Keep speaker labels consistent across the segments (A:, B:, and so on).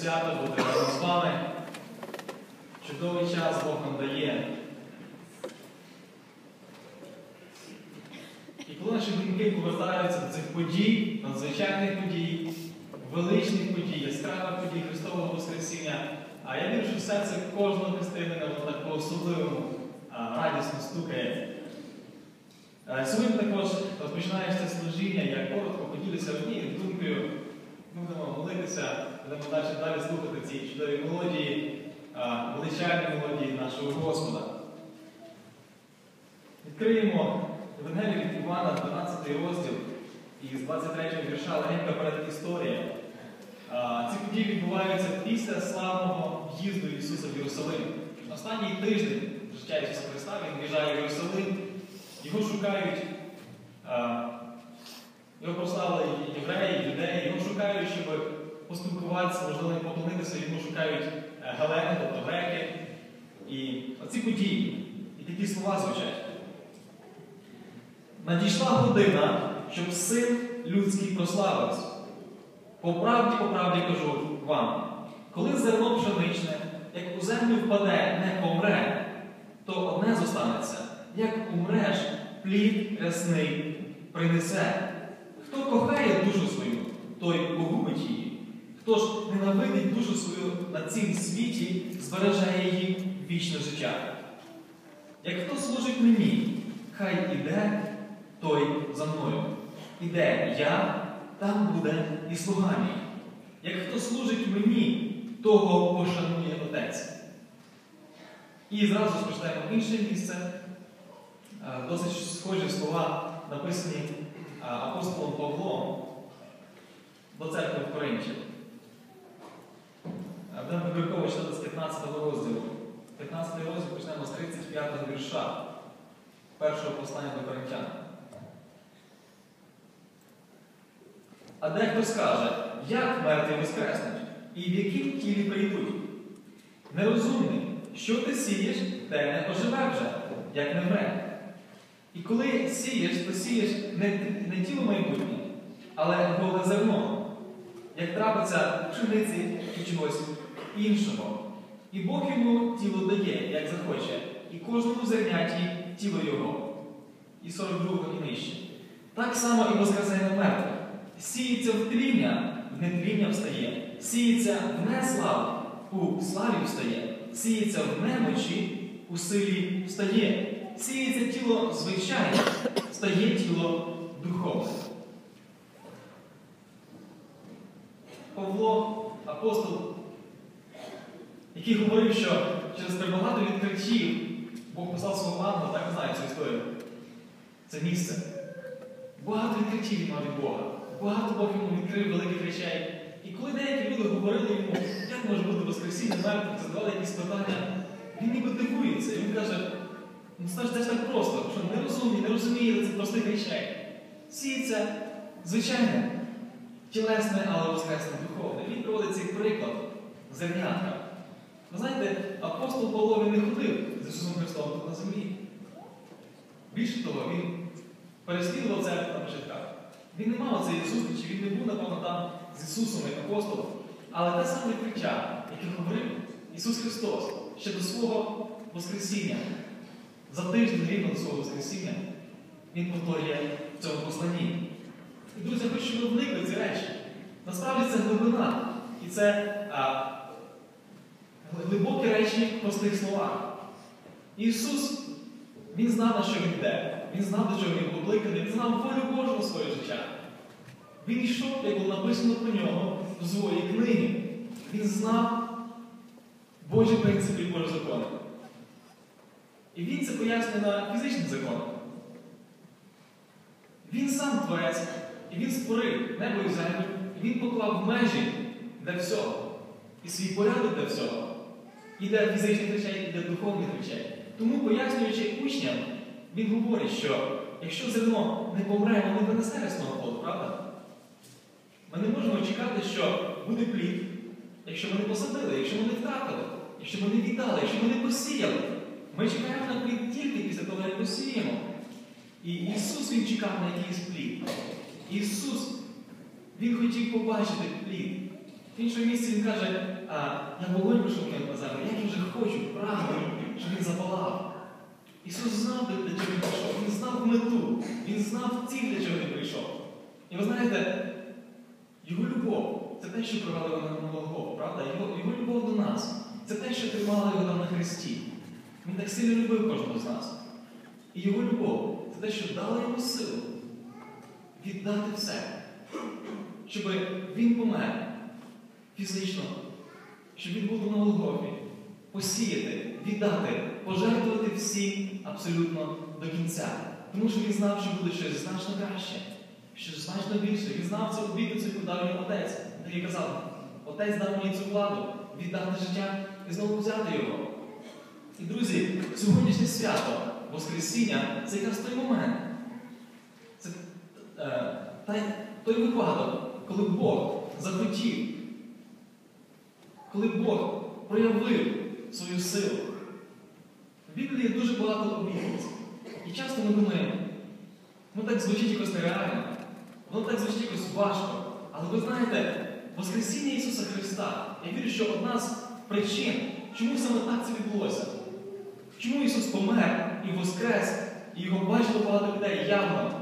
A: свято бути разом з вами. Чудовий час Бог нам дає. І коли наші думки повертаються до цих подій, надзвичайних подій, величних подій, яскравих подій Христового Воскресіння, а я вірю, що в серце кожного християнина воно по-особливому радісно стукає. Е, сьогодні також розпочинаєш це служіння, я коротко поділюся однією думкою, ми будемо молитися будемо далі, далі слухати ці чудові мелодії, а, величальні мелодії нашого Господа. Відкриємо Евангелію від Івана, 12 розділ, і з 23 вірша легенька перед історія. Ці події відбуваються після славного в'їзду Ісуса в Єрусалим. Останній тиждень життя Ісуса Христа Він в'їжджає в Єрусалим, його шукають, його прославили євреї, юдеї, його шукають, поспілкуватися, можливо, не поклонитися, його шукають е, галени, тобто греки. І оці події, і такі слова звучать. Надійшла година, щоб син людський прославився. По правді, по правді кажу вам, коли зерно пшеничне, як у землю впаде, не помре, то одне зостанеться, як умреш, плід рясний принесе. Хто кохає душу свою, той погубить її. Хто ж ненавидить душу свою на цім світі, збережає її вічне життя. Як хто служить мені, хай іде той за мною. Іде я, там буде і слуга мій. Як хто служить мені, того пошанує Отець. І зразу ж інше місце. Досить схожі слова, написані апостолом Павлом до церкви в Коринті. 25 вірша першого послання до Коринтян. А дехто скаже, як мертві воскреснуть і в яким тілі прийдуть. Нерозумний, що ти сієш, те не оживе вже, як не вмре. І коли сієш, то сієш не, не тіло майбутнє, але голе зерно, як трапиться пшениці чи чогось іншого. І Бог йому тіло дає, як захоче і кожному зерняті тіло його. І 42 і нижче. Так само і воскресення мертвих. Сіється в тління, в нетління встає, сіється в неславу, у славі встає, сіється в немочі, у силі встає, сіється тіло звичайне, стає тіло духовне. Павло, апостол, який говорив, що через прибагато відкриттів Бог свого ангела, так знає цю історію. Це місце. Багато відкриттів він мав від Бога. Багато Бог йому відкрив великих речей. І коли деякі люди говорили йому, як може бути Воскресіння мертвих, задавали якісь питання, він ніби дивується. І він каже, ну це ж так просто, що не розуміє, не розуміє цих простих речей. Сіється, звичайно, тілесне, але воскресне духовне. Він проводить цей приклад зернятка. Ви знаєте, апостол Павло він не ходив Ісусом Христом на землі. Більше того, він переслідував церкву на початках. Він не мав цієї зустрічі, він не був, напевно, там з Ісусом як апостолом. Але те саме відкриття, яке говорив Ісус Христос ще до свого Воскресіння, за тиждень рівно до свого Воскресіння, Він повторює в цьому посланні. І, друзі, я хочу, щоб вникли ці речі. Насправді це глибина. І це а, глибокі речі в простих словах. Ісус, Він знав, на що Він йде. Він знав, до чого він покликаний, він знав волю Божого своє життя. Він йшов, як було написано про нього в своїй книгі. Він знав Божі принципи і Божі закони. І він це пояснює на фізичних законах. Він сам творець, і він створив небо і землю, і він поклав межі для всього. І свій порядок для всього. І для фізичних речей, і для духовних речей. Тому, пояснюючи учням, він говорить, що якщо зерно не помре, воно не принесе рясного плоду, правда? Ми не можемо чекати, що буде плід, якщо ми не посадили, якщо ми не втратили, якщо ми не віддали, якщо ми не посіяли. Ми чекаємо на плід тільки після того, як посіємо. І Ісус Він чекав на якийсь плід. Ісус, Він хотів побачити плід. В іншому місці Він каже, а, я вогонь прийшов на землю, знав ціль, для чого Він прийшов. І ви знаєте, Його любов це те, що привело його на Голгофу, правда? Його, його любов до нас. Це те, що тримало його там на Христі. Він так сильно любив кожного з нас. І його любов це те, що дало йому силу віддати все, щоб він помер фізично, щоб він був на Голгофі, посіяти, віддати, пожертвувати всім абсолютно до кінця. Тому що він знав, що буде щось значно краще, щось значно більше. Він знав цю обітницю, яку дав йому отець. Так казав, отець дав мені цю владу, віддати життя і знову взяти його. І, друзі, сьогоднішнє свято, Воскресіння, це якраз той момент. Це е, та, той випадок, коли Бог захотів, коли Бог проявив свою силу. В Біблії є дуже багато обітниць. І часто ми думаємо, ну так звучить якось нереально, воно так звучить якось важко. Але ви знаєте, Воскресіння Ісуса Христа, я вірю, що одна з причин, чому саме так це відбулося. Чому Ісус помер і воскрес, і його бачило багато людей явно?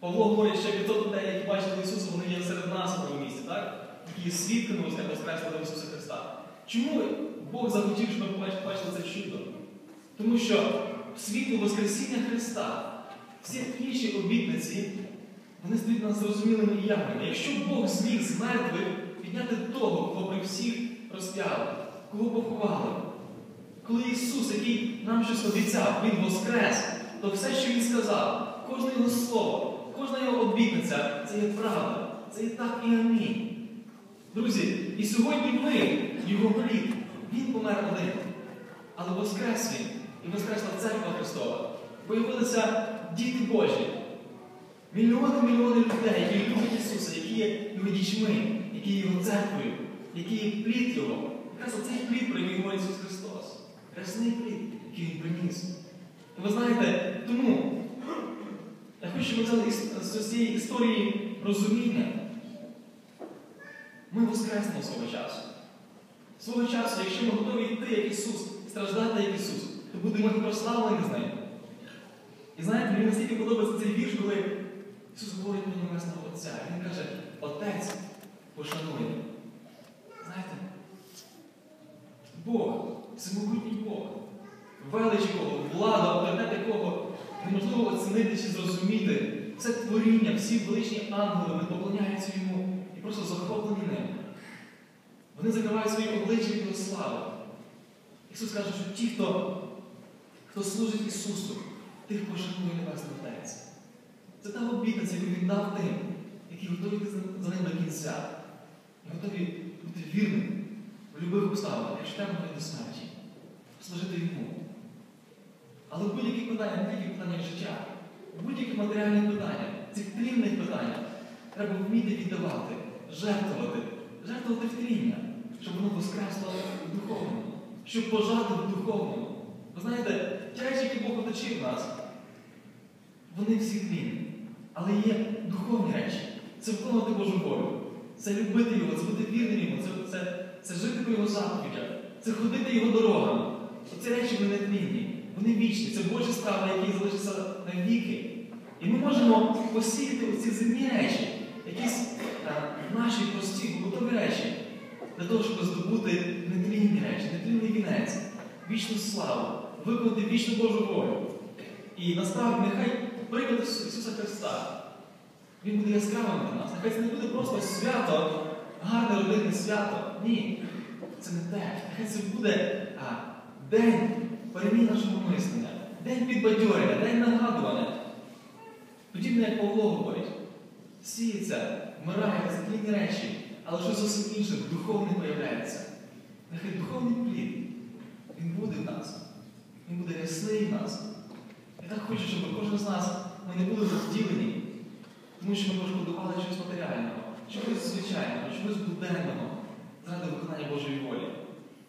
A: Павло говорить, що 500 людей, які бачили Ісуса, вони є серед нас у цьому місці, так? Є свідками Воскреслого Ісуса Христа. Чому Бог захотів, щоб ми побачили це чудо? Тому що в світло Воскресіння Христа всі інші обітниці, вони стають нас зрозумілими і явними. Якщо Бог зміг з мертвих підняти того, кого при всіх розп'яли, кого поховали, коли Ісус, який нам щось обіцяв, Він воскрес, то все, що Він сказав, кожне Його слово, кожна Його обітниця це є правда, це є так і амінь. Друзі, і сьогодні ми, Його плід, Він помер один. Але воскрес Він і воскресла церква Христова. Появилися діти Божі. Мільйони мільйони людей, які люблять Ісуса, які є його дітьми, які є Його церквою, які є плід Його. Якраз оцей плід, який Ісус Христос. Красний плід, який Він приніс. І ви знаєте, тому я хочу, щоб ми з цієї історії розуміння. Ми воскреснемо свого часу. Свого часу, якщо ми готові йти, як Ісус, страждати, як Ісус, то будемо і прославлені з ним. І знаєте, мені настільки подобається цей вірш, коли Ісус говорить про Небесного Отця. Він каже, Отець пошанує. Знаєте, Бог, всемогутній Бог, велич якого, влада, авторитет якого неможливо оцінити чи зрозуміти. Це творіння, всі величні ангели, вони поклоняються йому і просто захоплені ним. Вони закривають свої обличчя від слави. Ісус каже, що ті, хто, хто служить Ісусу, тих пошанує Небесний Отець. Це та обітниця, яку Він дав тим, які готові за ним до кінця. І готові бути вірними в будь-яких обставинах, якщо треба до смерті, служити йому. Але будь-яких питаннях, не тільки питаннях життя, будь-яких матеріальних питаннях, цих тлінних питаннях, треба вміти віддавати, жертвувати, жертвувати в щоб воно воскресло в духовному, щоб пожати в духовному. Ви знаєте, речі, які Бог оточив нас, вони всі тлінні. Але є духовні речі. Це виконувати Божу волю. Це любити Його, це бути вірним Йому, це, це, це жити по Його заповідях, це ходити Його дорогами. Оці речі вони тлінні, вони вічні. Це Божі справи, які залишаться на віки. І ми можемо посіяти оці земні речі, якісь а, наші прості, побутові речі, для того, щоб здобути нетлінні речі, нетлінний вінець, вічну славу, виконати вічну Божу волю. І насправді нехай приклад Ісуса Христа. Він буде яскравим для нас. Нехай це не буде просто свято, гарне родинне свято. Ні. Це не те. Нехай це буде а, день перемін нашого мислення, день підбадьорення, день нагадування. Подібне, як Павло говорить, сіється, вмирає за тлінні речі, але щось зовсім інше, духовне появляється. Нехай духовний плід, він буде в нас. Він буде рясний нас. Я так хочу, щоб кожен з нас ми не були розділені, тому що ми пошкодували щось матеріального, чогось звичайного, чогось буденного заради виконання Божої волі.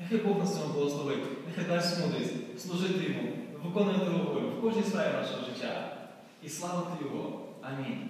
A: Нехай Бог нас цьому благословить, нехай дасть мудрість служити йому, виконувати волю в кожній сфері нашого життя і славити Його. Амінь.